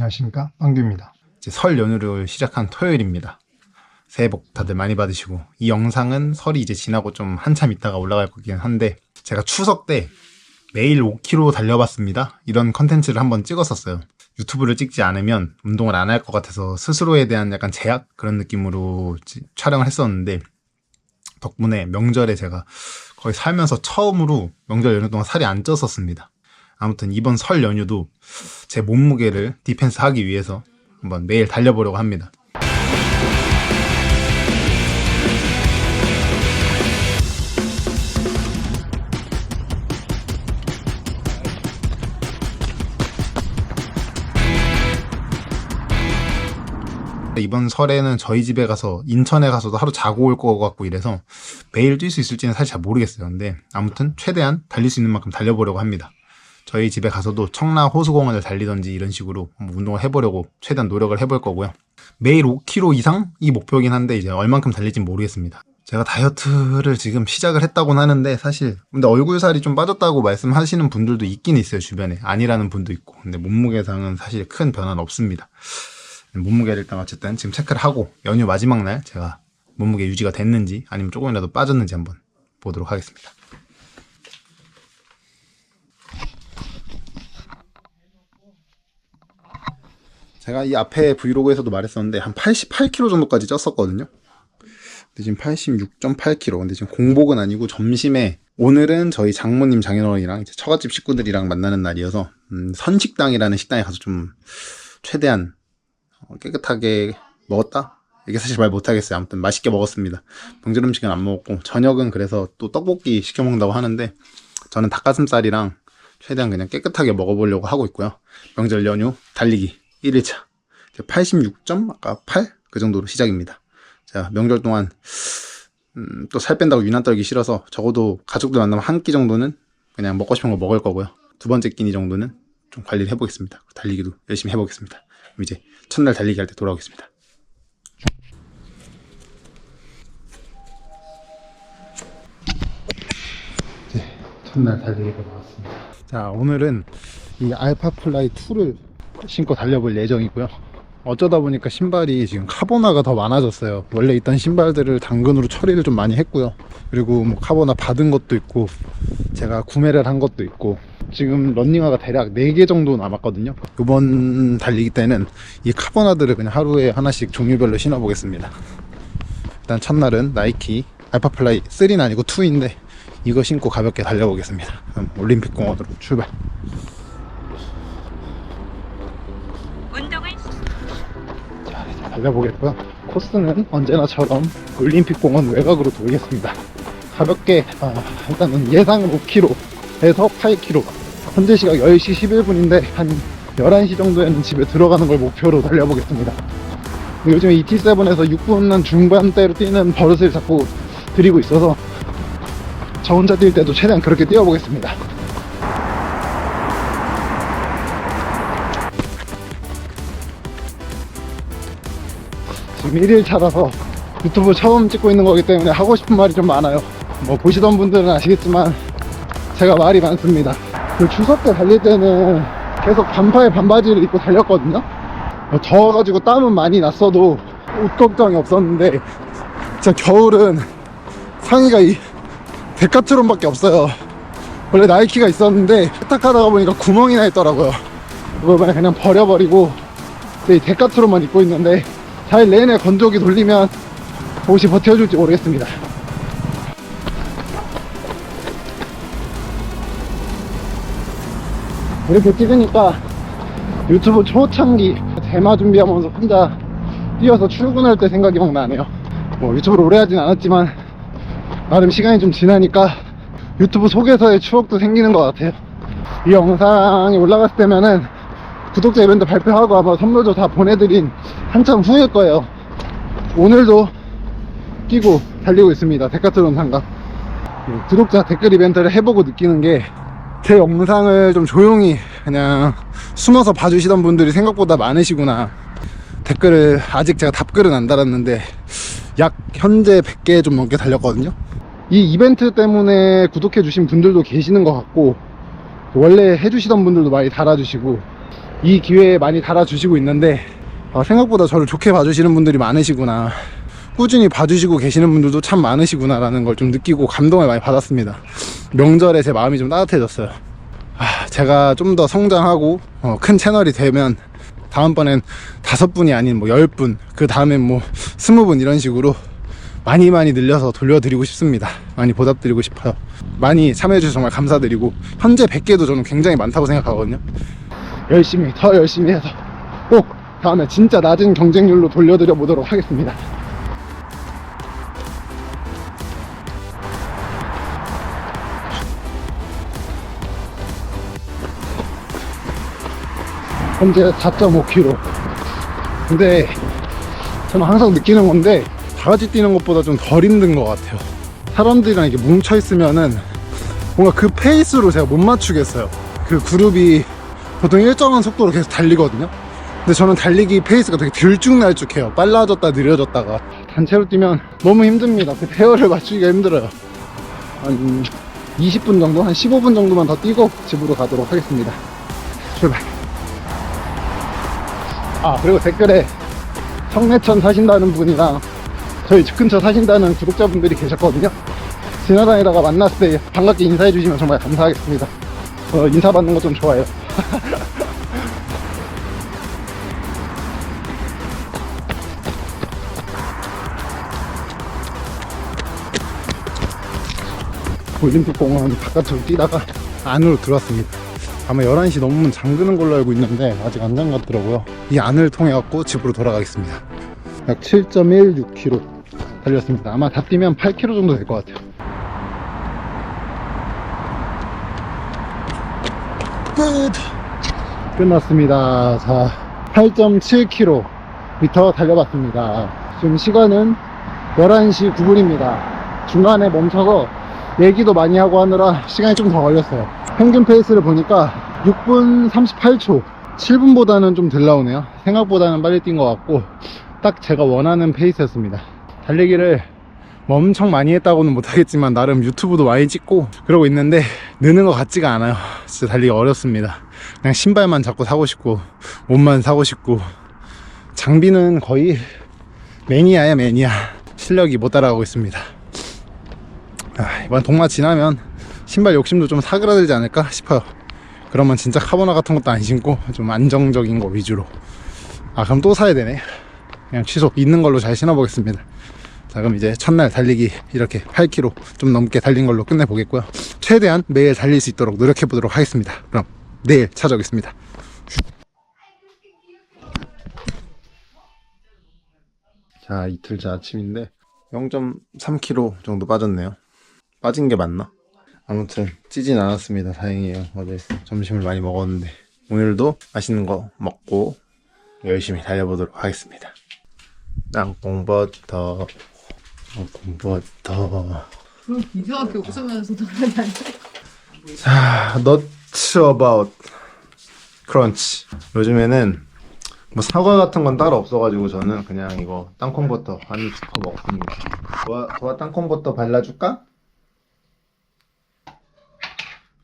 안녕하십니까 빵듀입니다 이제 설 연휴를 시작한 토요일입니다. 새해 복 다들 많이 받으시고 이 영상은 설이 이제 지나고 좀 한참 있다가 올라갈 거긴 한데 제가 추석 때 매일 5km 달려봤습니다. 이런 컨텐츠를 한번 찍었었어요. 유튜브를 찍지 않으면 운동을 안 할 것 같아서 스스로에 대한 약간 제약 그런 느낌으로 지- 촬영을 했었는데 덕분에 명절에 제가 거의 살면서 처음으로 명절 연휴 동안 살이 안 쪘었습니다. 아무튼 이번 설 연휴도 제 몸무게를 디펜스 하기 위해서 한번 매일 달려보려고 합니다. 이번 설에는 저희 집에 가서 인천에 가서도 하루 자고 올 것 같고 이래서 매일 뛸 수 있을지는 사실 잘 모르겠어요. 근데 아무튼 최대한 달릴 수 있는 만큼 달려보려고 합니다. 저희 집에 가서도 청라 호수공원을 달리던지 이런 식으로 한번 운동을 해보려고 최대한 노력을 해볼 거고요. 매일 5km 이상이 목표긴 한데 이제 얼만큼 달릴지 모르겠습니다. 제가 다이어트를 지금 시작을 했다고는 하는데 사실 근데 얼굴 살이 좀 빠졌다고 말씀하시는 분들도 있긴 있어요 주변에 아니라는 분도 있고 근데 몸무게상은 사실 큰 변화는 없습니다. 몸무게를 일단 어쨌든 지금 체크를 하고 연휴 마지막 날 제가 몸무게 유지가 됐는지 아니면 조금이라도 빠졌는지 한번 보도록 하겠습니다. 제가 이 앞에 브이로그에서도 말했었는데 한 88kg 정도까지 쪘었거든요. 근데 지금 86.8kg. 근데 지금 공복은 아니고 점심에 오늘은 저희 장모님 장인어른이랑 이제 처갓집 식구들이랑 만나는 날이어서 음, 선식당이라는 식당에 가서 좀 최대한 어, 깨끗하게 먹었다? 이게 사실 말 못하겠어요. 아무튼 맛있게 먹었습니다. 명절 음식은 안 먹었고 저녁은 그래서 또 떡볶이 시켜 먹는다고 하는데 저는 닭가슴살이랑 최대한 그냥 깨끗하게 먹어보려고 하고 있고요. 명절 연휴 달리기 1일차 86점 아까 8? 그 정도로 시작입니다. 자 명절 동안 음, 또 살 뺀다고 유난 떨기 싫어서 적어도 가족들 만나면 한 끼 정도는 그냥 먹고 싶은 거 먹을 거고요. 두 번째 끼니 정도는 좀 관리를 해보겠습니다. 달리기도 열심히 해보겠습니다. 그럼 이제 첫날 달리기 할 때 돌아오겠습니다. 네, 첫날 달리기가 나왔습니다. 자, 오늘은 이 알파플라이 2를 신고 달려볼 예정이고요. 어쩌다 보니까 신발이 지금 카보나가 더 많아졌어요. 원래 있던 신발들을 당근으로 처리를 좀 많이 했고요. 그리고 뭐 카보나 받은 것도 있고, 제가 구매를 한 것도 있고, 지금 런닝화가 대략 4개 정도 남았거든요. 이번 달리기 때는 이 카보나들을 그냥 하루에 하나씩 종류별로 신어보겠습니다. 일단 첫날은 나이키 알파플라이 3는 아니고 2인데 이거 신고 가볍게 달려보겠습니다. 그럼 올림픽 공원으로 출발. 달려보겠고요. 코스는 언제나처럼 올림픽 공원 외곽으로 돌겠습니다. 가볍게 아, 일단은 예상 5km에서 8km. 현재 시각 10시 11분인데 한 11시 정도에는 집에 들어가는 걸 목표로 달려보겠습니다. 요즘 ET7에서 6분 중반대로 뛰는 버릇을 자꾸 들이고 있어서 저 혼자 뛸 때도 최대한 그렇게 뛰어보겠습니다. 지금 1일차라서 유튜브 처음 찍고 있는 거기 때문에 하고 싶은 말이 좀 많아요. 뭐 보시던 분들은 아시겠지만 제가 말이 많습니다. 그 추석 때 달릴 때는 계속 반팔 반바지를 입고 달렸거든요. 뭐 더워가지고 땀은 많이 났어도 옷 걱정이 없었는데 진짜 겨울은 상의가 이 데카트론 밖에 없어요. 원래 나이키가 있었는데 세탁하다가 보니까 구멍이 나 있더라고요. 그걸 그냥 버려버리고 이 데카트론만 입고 있는데 잘 내내 건조기 돌리면 옷이 버텨줄지 모르겠습니다. 이렇게 찍으니까 유튜브 초창기 대마 준비하면서 혼자 뛰어서 출근할 때 생각이 막 나네요. 뭐 유튜브를 오래 하진 않았지만 나름 시간이 좀 지나니까 유튜브 속에서의 추억도 생기는 것 같아요. 이 영상이 올라갔을 때면은 구독자 이벤트 발표하고 아마 선물도 다 보내드린 한참 후일 거예요. 오늘도 뛰고 달리고 있습니다. 데카트론 상가. 예, 구독자 댓글 이벤트를 해보고 느끼는 게 제 영상을 좀 조용히 그냥 숨어서 봐주시던 분들이 생각보다 많으시구나. 댓글을 아직 제가 답글은 안 달았는데 약 현재 100개 좀 넘게 달렸거든요. 이 이벤트 때문에 구독해 주신 분들도 계시는 것 같고 원래 해주시던 분들도 많이 달아주시고 이 기회에 많이 달아주시고 있는데 어, 생각보다 저를 좋게 봐주시는 분들이 많으시구나 꾸준히 봐주시고 계시는 분들도 참 많으시구나 라는 걸 좀 느끼고 감동을 많이 받았습니다 명절에 제 마음이 좀 따뜻해졌어요 아, 제가 좀 더 성장하고 어, 큰 채널이 되면 다음번엔 다섯 분이 아닌 뭐 열 분, 그 다음엔 뭐 스무 분 이런 식으로 많이 많이 늘려서 돌려드리고 싶습니다. 많이 보답드리고 싶어요. 많이 참여해주셔서 정말 감사드리고 현재 100개도 저는 굉장히 많다고 생각하거든요. 열심히 더 열심히 해서 꼭 다음에 진짜 낮은 경쟁률로 돌려드려 보도록 하겠습니다. 현재 4.5km. 근데 저는 항상 느끼는 건데 다 같이 뛰는 것보다 좀 덜 힘든 것 같아요. 사람들이랑 이렇게 뭉쳐 있으면은 뭔가 그 페이스로 제가 못 맞추겠어요. 그 그룹이 보통 일정한 속도로 계속 달리거든요. 근데 저는 달리기 페이스가 되게 들쭉날쭉해요. 빨라졌다 느려졌다가 단체로 뛰면 너무 힘듭니다. 그 페어를 맞추기가 힘들어요. 한 20분 정도, 한 15분 정도만 더 뛰고 집으로 가도록 하겠습니다. 출발. 아 그리고 댓글에 성내천 사신다는 분이랑 저희 집 근처 사신다는 구독자분들이 계셨거든요 지나다니다가 만났을 때 반갑게 인사해 주시면 정말 감사하겠습니다 어, 인사 받는 거 좀 좋아해요 올림픽 공원 바깥으로 뛰다가 안으로 들어왔습니다. 아마 11시 넘으면 잠그는 걸로 알고 있는데 아직 안 잠갔더라고요. 이 안을 통해 갖고 집으로 돌아가겠습니다. 약 7.16km 달렸습니다. 아마 다 뛰면 8km 정도 될 것 같아요 끝. 끝났습니다. 자 8.7km 달려봤습니다. 지금 시간은 11시 9분입니다. 중간에 멈춰서 얘기도 많이 하고 하느라 시간이 좀 더 걸렸어요. 평균 페이스를 보니까 6분 38초 7분보다는 좀 덜 나오네요. 생각보다는 빨리 뛴 것 같고 딱 제가 원하는 페이스였습니다. 달리기를 뭐 엄청 많이 했다고는 못하겠지만 나름 유튜브도 많이 찍고 그러고 있는데 느는 것 같지가 않아요 진짜 달리기 어렵습니다 그냥 신발만 자꾸 사고 싶고 옷만 사고 싶고 장비는 거의 매니아야 매니아 실력이 못 따라가고 있습니다 아, 이번 동마 지나면 신발 욕심도 좀 사그라들지 않을까 싶어요. 그러면 진짜 카보나 같은 것도 안 신고 좀 안정적인 거 위주로. 아, 그럼 또 사야 되네. 그냥 취소 있는 걸로 잘 신어보겠습니다. 자, 그럼 이제 첫날 달리기 이렇게 8km 좀 넘게 달린 걸로 끝내보겠고요. 최대한 매일 달릴 수 있도록 노력해 보도록 하겠습니다. 그럼 내일 찾아오겠습니다. 자, 이틀차 아침인데 0.3kg 정도 빠졌네요. 빠진 게 맞나? 아무튼 찌진 않았습니다. 다행이에요. 어제 점심을 많이 먹었는데 오늘도 맛있는 거 먹고 열심히 달려보도록 하겠습니다. 땅콩버터, 땅콩버터. 이상하게 웃으면서 돌아다니. 자, nuts about crunch. 요즘에는 뭐 사과 같은 건 따로 없어가지고 저는 그냥 이거 땅콩버터 한 스푼 먹습니다. 도와, 도와 땅콩버터 발라줄까?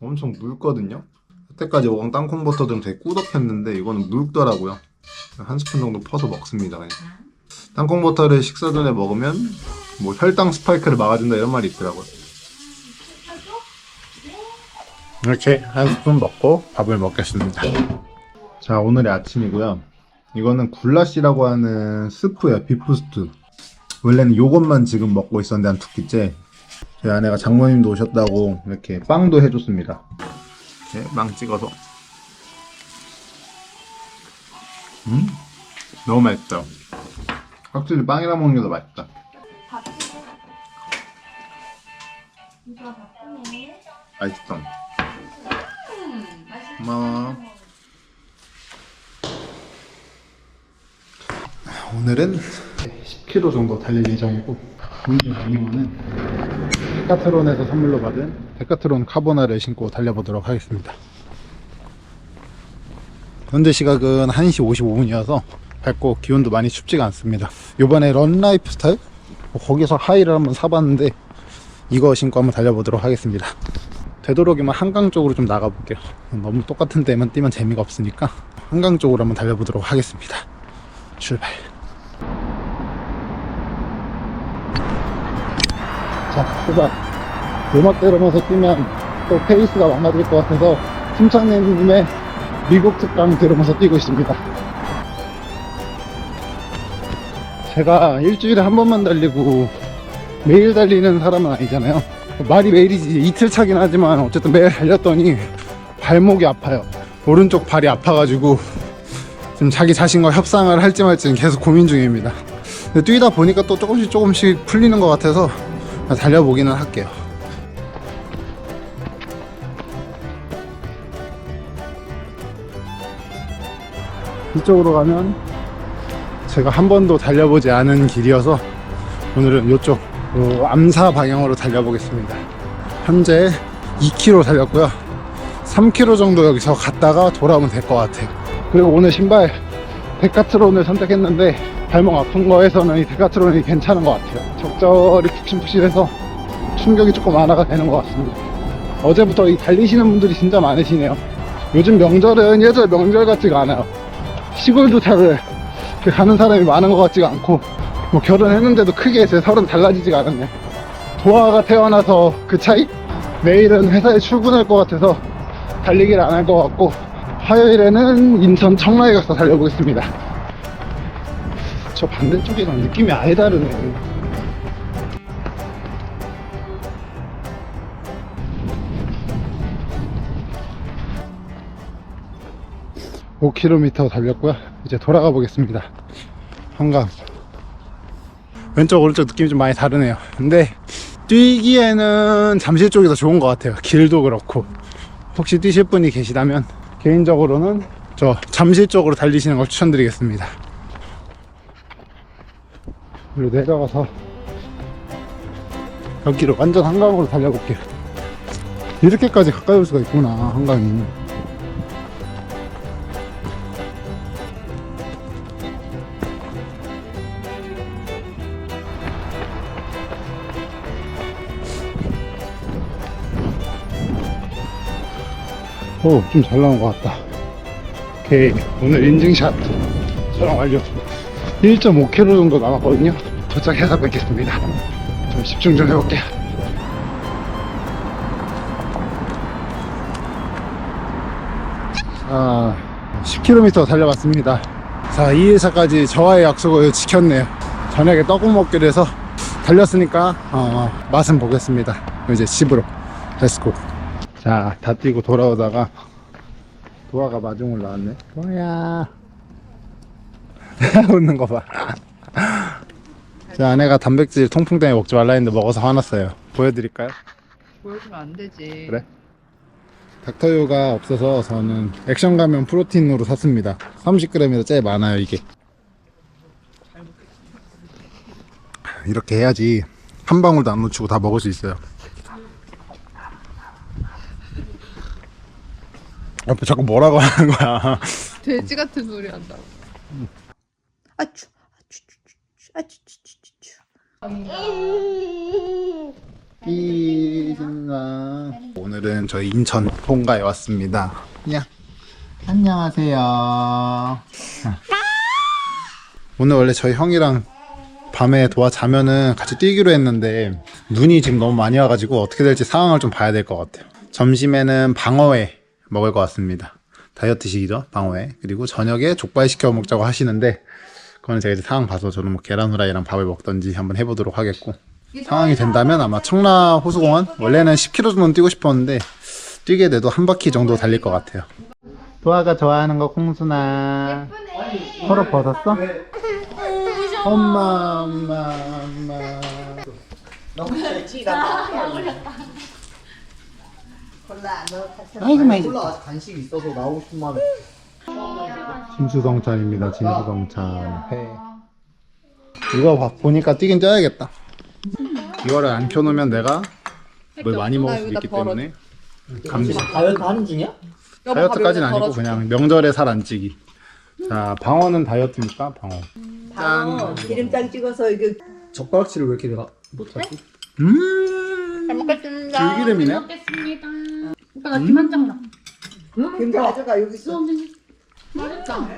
엄청 묽거든요? 그때까지 먹은 땅콩버터들은 되게 꾸덕했는데 이거는 묽더라고요. 한 스푼 정도 퍼서 먹습니다. 그냥. 땅콩버터를 식사 전에 먹으면 뭐 혈당 스파이크를 막아준다 이런 말이 있더라고요. 이렇게 한 스푼 먹고 밥을 먹겠습니다. 자, 오늘의 아침이고요. 이거는 굴라시라고 하는 스프예요. 비프스트. 원래는 요것만 지금 먹고 있었는데 한 두 끼째. 제 아내가 장모님도 오셨다고 이렇게 빵도 해줬습니다. 이렇게 빵 찍어서. 음? 너무 맛있어요. 확실히 빵이랑 먹는 게 더 맛있다. 맛있어. 고마워. 오늘은 10km 정도 달릴 예정이고 오늘 아니면은 데카트론에서 선물로 받은 데카트론 카보나를 신고 달려보도록 하겠습니다. 현재 시각은 1시 55분이어서 밝고 기온도 많이 춥지가 않습니다. 요번에 런라이프 스타일? 뭐 거기서 하이를 한번 사봤는데 이거 신고 한번 달려보도록 하겠습니다. 되도록이면 한강 쪽으로 좀 나가볼게요. 너무 똑같은 데만 뛰면 재미가 없으니까 한강 쪽으로 한번 달려보도록 하겠습니다. 출발. 자, 출발. 음악 들으면서 뛰면 또 페이스가 망가질 것 같아서 심창래님의 미국 특강 들으면서 뛰고 있습니다. 제가 일주일에 한 번만 달리고 매일 달리는 사람은 아니잖아요. 말이 매일이지 이틀 차긴 하지만 어쨌든 매일 달렸더니 발목이 아파요. 오른쪽 발이 아파가지고 지금 자기 자신과 협상을 할지 말지는 계속 고민 중입니다. 뛰다 보니까 또 조금씩 조금씩 풀리는 것 같아서 달려보기는 할게요. 이쪽으로 가면 제가 한 번도 달려보지 않은 길이어서 오늘은 이쪽 요 암사 방향으로 달려보겠습니다. 현재 2km 달렸고요. 3km 정도 여기서 갔다가 돌아오면 될 것 같아요. 그리고 오늘 신발 데카트론을 선택했는데 발목 아픈 거에서는 이 데카트론이 괜찮은 것 같아요. 적절히 푹신푹신해서 충격이 조금 완화가 되는 것 같습니다. 어제부터 이 달리시는 분들이 진짜 많으시네요. 요즘 명절은 예전 명절 같지가 않아요. 시골도 잘 가는 사람이 많은 것 같지가 않고 뭐 결혼했는데도 크게 제 설은 달라지지가 않았네. 도화가 태어나서 그 차이? 내일은 회사에 출근할 것 같아서 달리기를 안 할 것 같고 화요일에는 인천 청라에 가서 달려보겠습니다. 저 반대쪽이랑 느낌이 아예 다르네. 5km 달렸고요. 이제 돌아가 보겠습니다. 한강. 왼쪽 오른쪽 느낌이 좀 많이 다르네요. 근데 뛰기에는 잠실 쪽이 더 좋은 것 같아요. 길도 그렇고. 혹시 뛰실 분이 계시다면 개인적으로는 저 잠실 쪽으로 달리시는 걸 추천드리겠습니다. 그리고 내려가서 여기로 완전 한강으로 달려볼게요. 이렇게까지 가까이 올 수가 있구나, 한강이. 오, 좀 잘 나온 것 같다. 오케이. 오늘 인증샷 촬영 완료. 1.5km 정도 남았거든요. 도착해서 뵙겠습니다. 좀 집중 좀 해볼게요. 자, 10km 달려봤습니다. 자, 2일차까지 저와의 약속을 지켰네요. 저녁에 떡국 먹기로 해서 달렸으니까, 어, 맛은 보겠습니다. 이제 집으로. 렛츠고. 자, 다 뛰고 돌아오다가 도화가 마중을 나왔네. 도화야. 웃는 거 봐. 제 아내가 단백질 통풍 때문에 먹지 말라 했는데 먹어서 화났어요. 보여드릴까요? 보여주면 안 되지. 그래? 닥터유가 없어서 저는 액션 가면 프로틴으로 샀습니다. 30g에서 제일 많아요, 이게. 이렇게 해야지 한 방울도 안 놓치고 다 먹을 수 있어요. 옆에 자꾸 뭐라고 하는 거야. 돼지 같은 소리 한다. 아추, 아추추추추, 아추추추추. 이진아 오늘은 저희 인천 본가에 왔습니다. 야 안녕하세요. 오늘 원래 저희 형이랑 밤에 도와 자면은 같이 뛰기로 했는데 눈이 지금 너무 많이 와가지고 어떻게 될지 상황을 좀 봐야 될 것 같아요. 점심에는 방어회 먹을 것 같습니다. 다이어트식이죠 방어회 그리고 저녁에 족발 시켜 먹자고 하시는데 그거는 제가 이제 상황 봐서 저는 뭐 계란 후라이랑 밥을 먹던지 한번 해보도록 하겠고 상황이 된다면 아마 청라 호수공원 원래는 10km 정도 뛰고 싶었는데 뛰게 돼도 한 바퀴 정도 달릴 것 같아요. 도아가 좋아하는 거 콩순아. 털어 벗었어? 엄마 엄마 엄마. 아이고 많이 올라가서 간식 있어서 나오고 싶은 마음에 진수성찬입니다. 진수성찬 회. 이거 봐, 보니까 뛰긴 뛰어야겠다. 이거를 안 켜놓으면 내가 뭘 많이 먹을 수 있기 때문에 감시. 다이어트 하는 중이야? 다이어트까지는 아니고 그냥 명절에 살 안 찌기. 자, 방어는 다이어트니까 방어. 짠. 기름장 찍어서 이거 젓가락질을 왜 이렇게 내가 못하지? 음. 잘 먹겠습니다. 들기름이네. 먹겠습니다. 오빠 나 김 한 장 나. 김 가져가 여기 있어. 맛있다.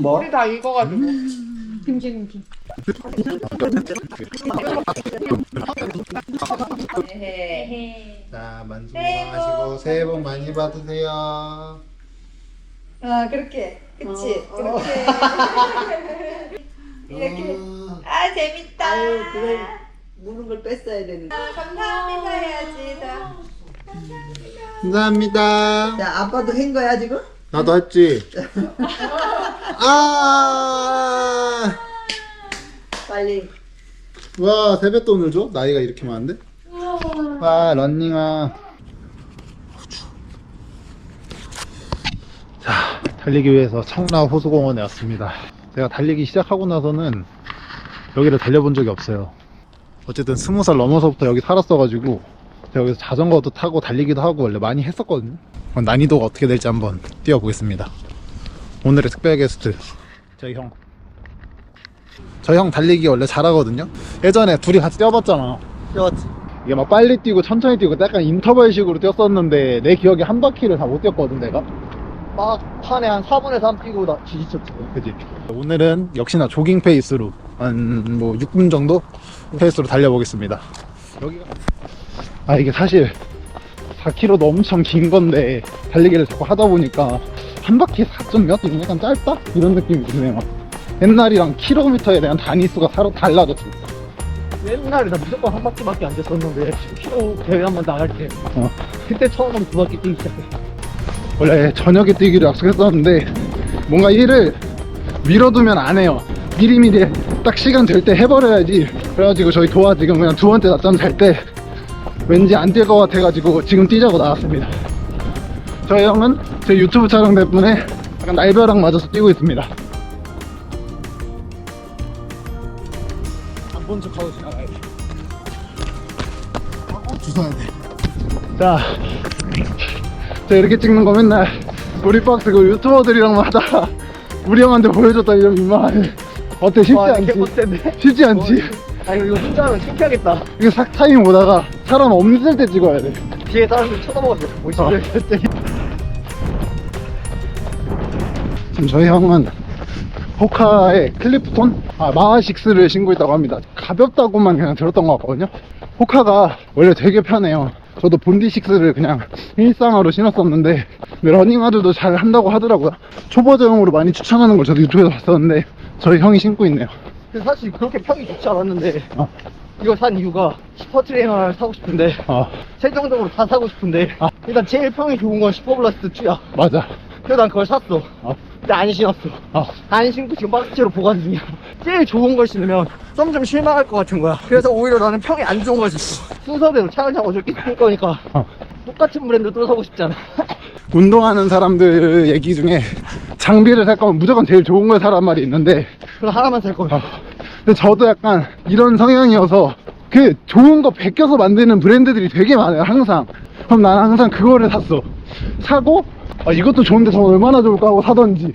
뭐? 우리 다 익어가지고. 김치 김치. 자 만수 건강하시고 새해 복 많이 받으세요. 아 그렇게. 그치? 그렇게. 이렇게. 아 재밌다. 아유 그걸 무는 걸 뺐어야 되는데. 감사합니다 해야지 다. 감사합니다 자 아빠도 한 거야 지금? 나도 했지 아 빨리. 와 세뱃돈을 줘? 나이가 이렇게 많은데? 와 런닝화 자 달리기 위해서 청라 호수공원에 왔습니다 제가 달리기 시작하고 나서는 여기를 달려본 적이 없어요 어쨌든 스무 살 넘어서부터 여기 살았어가지고 여기서 자전거도 타고 달리기도 하고 원래 많이 했었거든요 그럼 난이도가 어떻게 될지 한번 뛰어보겠습니다 오늘의 특별 게스트 저희 형저형 달리기 원래 잘하거든요. 예전에 둘이 같이 뛰어봤잖아. 뛰었지. 이게 막 빨리 뛰고 천천히 뛰고 약간 인터벌식으로 뛰었었는데 내 기억에 한 바퀴를 다 못 뛰었거든 내가. 막 판에 한 4분의 3 뛰고 나 지지쳤지. 그지. 오늘은 역시나 조깅 페이스로 한 뭐 6분 정도 페이스로 달려보겠습니다. 여기가 아 이게 사실 4km도 엄청 긴 건데 달리기를 자꾸 하다 보니까 한 바퀴 4점 몇? 이게 약간 짧다? 이런 느낌이 드네요. 옛날이랑 킬로미터에 대한 단위수가 서로 달라졌어. 옛날에 나 무조건 한 바퀴밖에 안 됐었는데 10km 대회 한 번 나갈 때 어. 그때 처음 두 바퀴 뛰기 시작해. 원래 저녁에 뛰기로 약속했었는데 뭔가 일을 미뤄두면 안 해요 미리미리 딱 시간 될 때 해버려야지 그래가지고 저희 도와 지금 그냥 두 번째 낮잠 잘 때 왠지 안 뛸 것 같아가지고 지금 뛰자고 나왔습니다 저희 형은 제 유튜브 촬영 때문에 약간 날벼락 맞아서 뛰고 있습니다 안 본 척하고 지나가야지. 주워야 돼. 자, 제가 이렇게 찍는 거 맨날 우리 박스 그 유튜버들이랑 하다가 우리 형한테 보여줬다 이런 민망하네. 어때 쉽지 와, 않지? 개못됐네. 쉽지 않지? 아니 이거 혼자 하면 창피하겠다. 이거 삭 타임 보다가 사람 없을 때 찍어야 돼. 뒤에 사람들 쳐다보고 뭐 어. 갑자기 지금 저희 형은 호카의 클리프톤? 아, 마하6를 신고 있다고 합니다. 가볍다고만 그냥 들었던 것 같거든요. 호카가 원래 되게 편해요. 저도 본디6를 그냥 일상화로 신었었는데, 러닝화들도 잘 한다고 하더라고요. 초보자용으로 많이 추천하는 걸 저도 유튜브에서 봤었는데, 저희 형이 신고 있네요. 근데 사실 그렇게 평이 좋지 않았는데 어. 이거 산 이유가 슈퍼 트레이너를 사고 싶은데 아, 최종적으로 다 사고 싶은데 아. 일단 제일 평이 좋은 건 슈퍼블라스트 2야 맞아. 그래서 난 그걸 샀어. 아, 근데 안 신었어. 아, 안 신고 지금 박스째로 보관 중이야. 제일 좋은 걸 신으면 좀 좀 실망할 것 같은 거야. 그래서 오히려 나는 평이 안 좋은 걸 샀어 순서대로 차근차근 어차피 뛸 거니까. 어. 똑같은 브랜드 또 사고 싶잖아. 운동하는 사람들 얘기 중에 장비를 살 거면 무조건 제일 좋은 걸 사란 말이 있는데, 그럼 하나만 살 거야. 아, 근데 저도 약간 이런 성향이어서 그 좋은 거 베껴서 만드는 브랜드들이 되게 많아요 항상. 그럼 나는 항상 그거를 샀어. 사고 아, 이것도 좋은데 저건 얼마나 좋을까 하고 사던지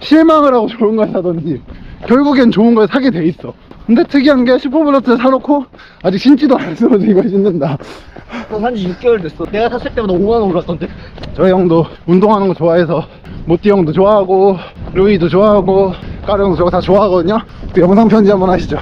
실망을 하고 좋은 걸 사던지 결국엔 좋은 걸 사게 돼 있어. 근데 특이한 게 슈퍼블러트 사놓고 아직 신지도 않았어도 이거 신는다. 산지 6개월 됐어. 내가 샀을 때보다 5만원 올랐던데? 저희 형도 운동하는 거 좋아해서 모띠 형도 좋아하고 루이도 좋아하고 까르 형도 저거 다 좋아하거든요? 또 영상 편지 한번 하시죠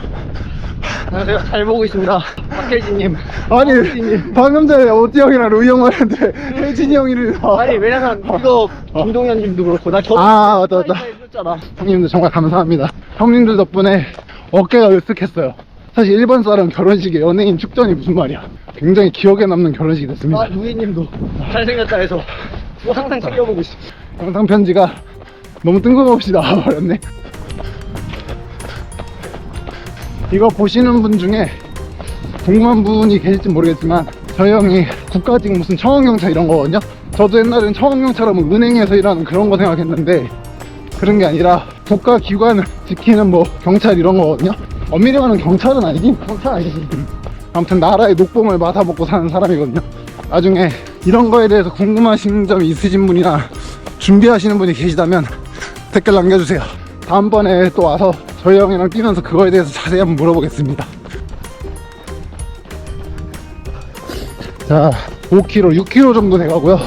안녕하세요 잘 보고 있습니다 박혜진님 아니 방금 전에 오띠 형이랑 루이 형 말했는데 혜진이 형이를 아니 왜냐면 이거 김동현님도 그렇고 나 저. 아, 맞다, 맞다. 해줬잖아. 형님들 정말 감사합니다 형님들 덕분에 어깨가 으쓱했어요 사실 일본 사람 결혼식에 연예인 축전이 무슨 말이야 굉장히 기억에 남는 결혼식이 됐습니다 아 루이님도 잘생겼다 해서 그거 항상 챙겨보고 있어. 영상 편지가 너무 뜬금없이 나와버렸네. 이거 보시는 분 중에 궁금한 분이 계실지 모르겠지만 저희 형이 국가직 무슨 청원경찰 이런 거거든요. 저도 옛날엔 청원경찰은 뭐 은행에서 일하는 그런 거 생각했는데 그런 게 아니라 국가 기관을 지키는 뭐 경찰 이런 거거든요. 엄밀히 말하면 경찰은 아니지. 경찰 아니지. 아무튼 나라의 녹봉을 맡아먹고 사는 사람이거든요. 나중에 이런 거에 대해서 궁금하신 점이 있으신 분이나 준비하시는 분이 계시다면 댓글 남겨주세요. 다음번에 또 와서 저희 형이랑 뛰면서 그거에 대해서 자세히 한번 물어보겠습니다. 자, 5km, 6km 정도 돼가고요.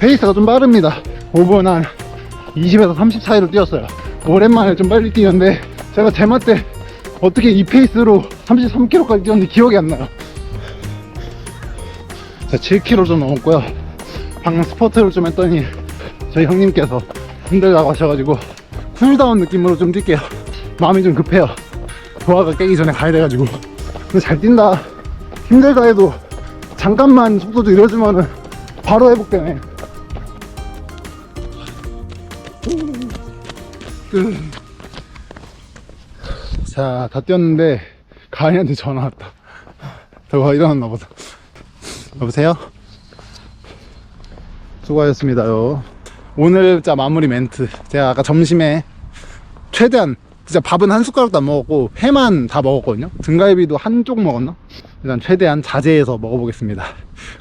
페이스가 좀 빠릅니다. 5분 한 20에서 30 사이로 뛰었어요. 오랜만에 좀 빨리 뛰는데 제가 제맛 때 어떻게 이 페이스로 33km까지 뛰었는지 기억이 안 나요. 자, 7km 좀 넘었고요. 방금 스포트를 좀 했더니 저희 형님께서 힘들다고 하셔가지고 쿨다운 느낌으로 좀 뛸게요. 마음이 좀 급해요. 도화가 깨기 전에 가야 돼가지고. 근데 잘 뛴다. 힘들다 해도 잠깐만 속도 좀 이뤄주면은 바로 회복되네. 끝. 자, 다 뛰었는데 가은이한테 전화 왔다. 저거 일어났나 보다. 여보세요? 수고하셨습니다요. 오늘 자 마무리 멘트. 제가 아까 점심에 최대한 진짜 밥은 한 숟가락도 안 먹었고 회만 다 먹었거든요. 등갈비도 한쪽 먹었나? 일단 최대한 자제해서 먹어보겠습니다.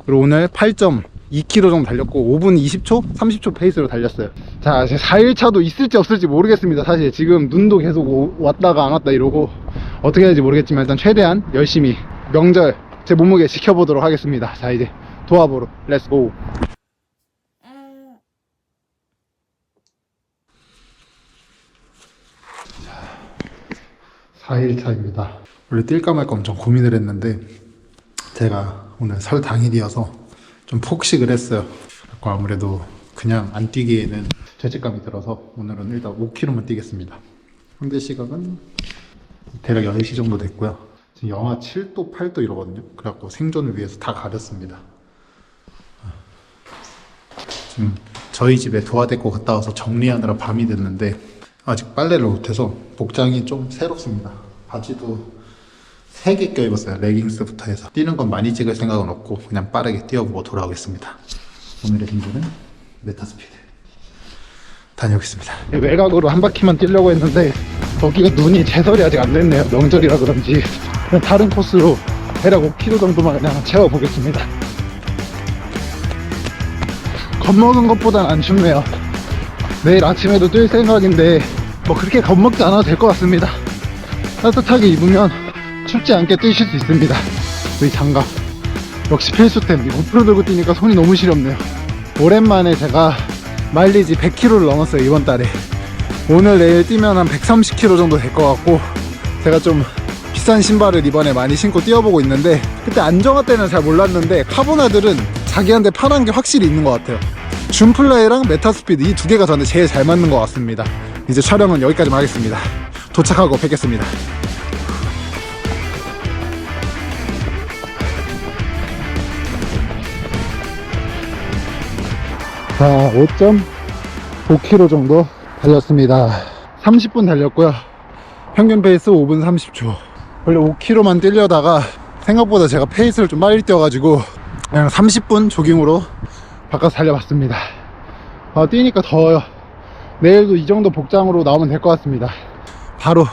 그리고 오늘 8.2km 정도 달렸고 5분 20초, 30초 페이스로 달렸어요. 자, 제 4일차도 있을지 없을지 모르겠습니다. 사실 지금 눈도 계속 오- 왔다가 안 왔다 이러고 어떻게 해야 될지 모르겠지만 일단 최대한 열심히 명절 제 몸무게 지켜보도록 하겠습니다. 자, 이제 도합으로 렛츠고. 4일차입니다. 원래 뛸까 말까 엄청 고민을 했는데 제가 오늘 설 당일이어서 좀 폭식을 했어요. 그래서 아무래도 그냥 안 뛰기에는 죄책감이 들어서 오늘은 일단 5km만 뛰겠습니다. 현재 시각은 대략 10시 정도 됐고요. 지금 영하 7도, 8도 이러거든요. 그래갖고 생존을 위해서 다 가렸습니다. 지금 저희 집에 도화대고 갔다 와서 정리하느라 밤이 됐는데 아직 빨래를 못해서 복장이 좀 새롭습니다. 바지도 3개 껴입었어요. 레깅스부터 해서. 뛰는 건 많이 찍을 생각은 없고 그냥 빠르게 뛰어보고 돌아오겠습니다. 오늘의 진주는 메타스피드. 다녀오겠습니다. 외곽으로 한 바퀴만 뛰려고 했는데 거기가 눈이 제설이 아직 안 됐네요. 명절이라 그런지 그냥 다른 코스로 대략 5km 정도만 그냥 채워보겠습니다. 겁먹은 것보단 안 춥네요. 내일 아침에도 뛸 생각인데 뭐 그렇게 겁먹지 않아도 될 것 같습니다. 따뜻하게 입으면 춥지 않게 뛰실 수 있습니다. 이 장갑 역시 필수템. 이거 프로 들고 뛰니까 손이 너무 시렵네요. 오랜만에 제가 마일리지 100km를 넘었어요 이번 달에. 오늘 내일 뛰면 한 130km 정도 될 것 같고 제가 좀 비싼 신발을 이번에 많이 신고 뛰어보고 있는데 그때 안정화 때는 잘 몰랐는데 카보나들은 자기한테 편한 게 확실히 있는 것 같아요. 줌플라이랑 메타스피드 이 두 개가 저한테 제일 잘 맞는 것 같습니다. 이제 촬영은 여기까지만 하겠습니다. 도착하고 뵙겠습니다. 자, 5.5km 정도 달렸습니다. 30분 달렸고요. 평균 페이스 5분 30초. 원래 5km만 뛰려다가 생각보다 제가 페이스를 좀 빨리 뛰어가지고 그냥 30분 조깅으로 바꿔서 달려봤습니다. 아, 뛰니까 더워요. 내일도 이 정도 복장으로 나오면 될 것 같습니다. 바로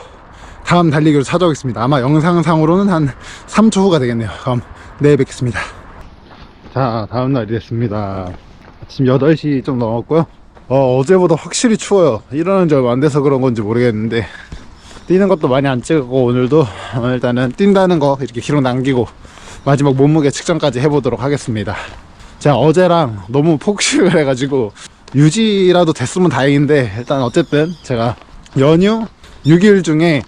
다음 달리기로 찾아오겠습니다. 아마 영상상으로는 한 3초 후가 되겠네요. 그럼 내일 뵙겠습니다. 자, 다음 날이 됐습니다. 아침 8시 좀 넘었고요. 어, 어제보다 확실히 추워요. 일어난 지 얼마 안 돼서 그런 건지 모르겠는데, 뛰는 것도 많이 안 찍고, 오늘도 어, 일단은 뛴다는 거 이렇게 기록 남기고, 마지막 몸무게 측정까지 해보도록 하겠습니다. 제가 어제랑 너무 폭식을 해가지고, 유지라도 됐으면 다행인데, 일단 어쨌든 제가 연휴 6일 중에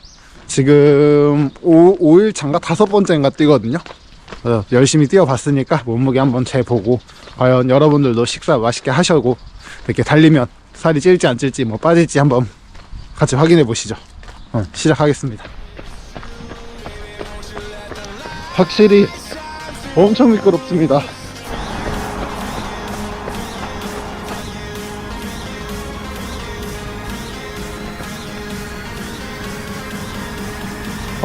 지금 5, 5일 차인가 다섯 번째인가 뛰거든요. 열심히 뛰어봤으니까 몸무게 한번 재보고 과연 여러분들도 식사 맛있게 하셔고 이렇게 달리면 살이 찔지 안 찔지 뭐 빠질지 한번 같이 확인해 보시죠. 어, 시작하겠습니다. 확실히 엄청 미끄럽습니다.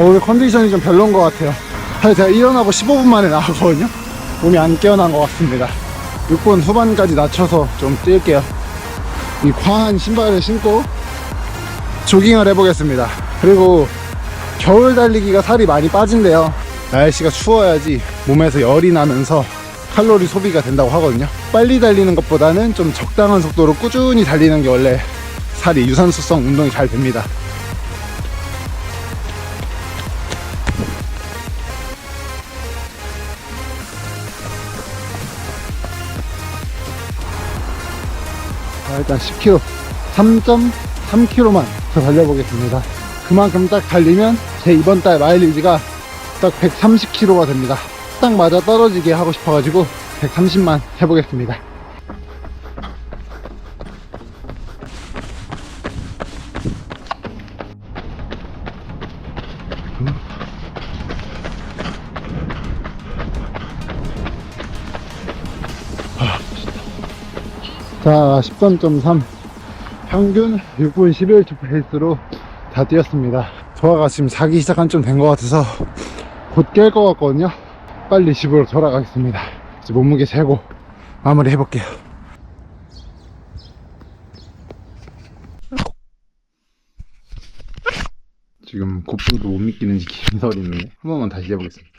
오늘 컨디션이 좀 별론 것 같아요. 사실 제가 일어나고 15분 만에 나왔거든요. 몸이 안 깨어난 것 같습니다. 6분 후반까지 낮춰서 좀 뛸게요. 이 과한 신발을 신고 조깅을 해보겠습니다. 그리고 겨울 달리기가 살이 많이 빠진대요. 날씨가 추워야지 몸에서 열이 나면서 칼로리 소비가 된다고 하거든요. 빨리 달리는 것보다는 좀 적당한 속도로 꾸준히 달리는 게 원래 살이 유산소성 운동이 잘 됩니다. 일단 10km 3.3km만 더 달려보겠습니다. 그만큼 딱 달리면 제 이번 달 마일리지가 딱 130km가 됩니다. 딱 맞아 떨어지게 하고 싶어가지고 130만 해보겠습니다 자 13.3 평균 6분 11초 페이스로 다 뛰었습니다. 소화가 지금 자기 시작한 좀 된 것 같아서 곧 깰 것 같거든요. 빨리 집으로 돌아가겠습니다. 이제 몸무게 재고 마무리 해볼게요. 지금 고프로도 못 믿기는지 김설이 있는데 한 번만 다시 해보겠습니다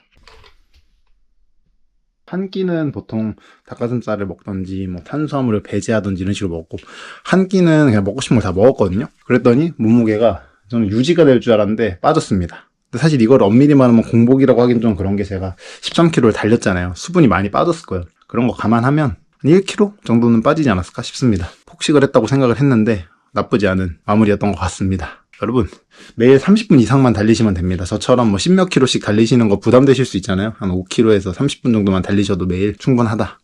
한 끼는 보통 닭가슴살을 먹던지 뭐 탄수화물을 배제하던지 이런 식으로 먹고 한 끼는 그냥 먹고 싶은 걸 다 먹었거든요. 그랬더니 몸무게가 저는 유지가 될 줄 알았는데 빠졌습니다. 근데 사실 이걸 엄밀히 말하면 공복이라고 하긴 좀 그런 게 제가 13kg를 달렸잖아요. 수분이 많이 빠졌을 거예요. 그런 거 감안하면 한 1kg 정도는 빠지지 않았을까 싶습니다. 폭식을 했다고 생각을 했는데 나쁘지 않은 마무리였던 것 같습니다. 여러분 매일 30분 이상만 달리시면 됩니다. 저처럼 뭐 10몇 킬로씩 달리시는 거 부담되실 수 있잖아요. 한 5km에서 30분 정도만 달리셔도 매일 충분하다.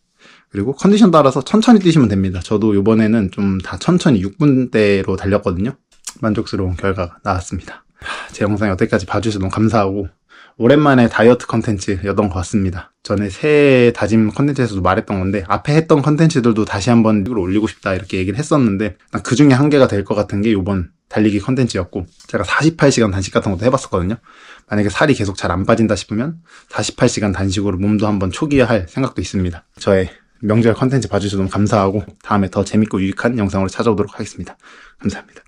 그리고 컨디션 따라서 천천히 뛰시면 됩니다. 저도 이번에는 좀 다 천천히 6분대로 달렸거든요. 만족스러운 결과가 나왔습니다. 하, 제 영상 여태까지 봐주셔서 너무 감사하고 오랜만에 다이어트 컨텐츠였던 것 같습니다. 전에 새해 다짐 컨텐츠에서도 말했던 건데 앞에 했던 컨텐츠들도 다시 한번 올리고 싶다 이렇게 얘기를 했었는데 그 중에 한 개가 될 것 같은 게 이번 달리기 컨텐츠였고 제가 48시간 단식 같은 것도 해봤었거든요. 만약에 살이 계속 잘 안 빠진다 싶으면 48시간 단식으로 몸도 한번 초기화할 생각도 있습니다. 저의 명절 컨텐츠 봐주셔서 너무 감사하고 다음에 더 재밌고 유익한 영상으로 찾아오도록 하겠습니다. 감사합니다.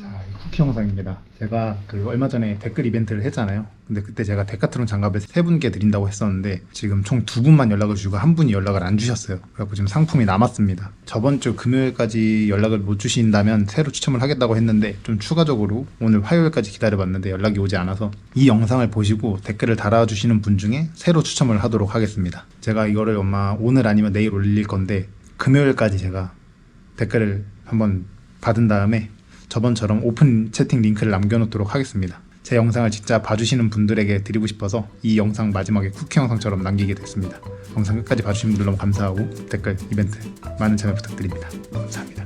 자, 쿠키 영상입니다. 제가 그 얼마 전에 댓글 이벤트를 했잖아요. 근데 그때 제가 데카트론 장갑을 세 분께 드린다고 했었는데 지금 총 두 분만 연락을 주고 한 분이 연락을 안 주셨어요. 그래갖고 지금 상품이 남았습니다. 저번 주 금요일까지 연락을 못 주신다면 새로 추첨을 하겠다고 했는데 좀 추가적으로 오늘 화요일까지 기다려봤는데 연락이 오지 않아서 이 영상을 보시고 댓글을 달아주시는 분 중에 새로 추첨을 하도록 하겠습니다. 제가 이거를 아마 오늘 아니면 내일 올릴 건데 금요일까지 제가 댓글을 한번 받은 다음에 저번처럼 오픈 채팅 링크를 남겨놓도록 하겠습니다. 제 영상을 진짜 봐주시는 분들에게 드리고 싶어서 이 영상 마지막에 쿠키 영상처럼 남기게 됐습니다. 영상 끝까지 봐주신 분들 너무 감사하고 댓글 이벤트 많은 참여 부탁드립니다. 감사합니다.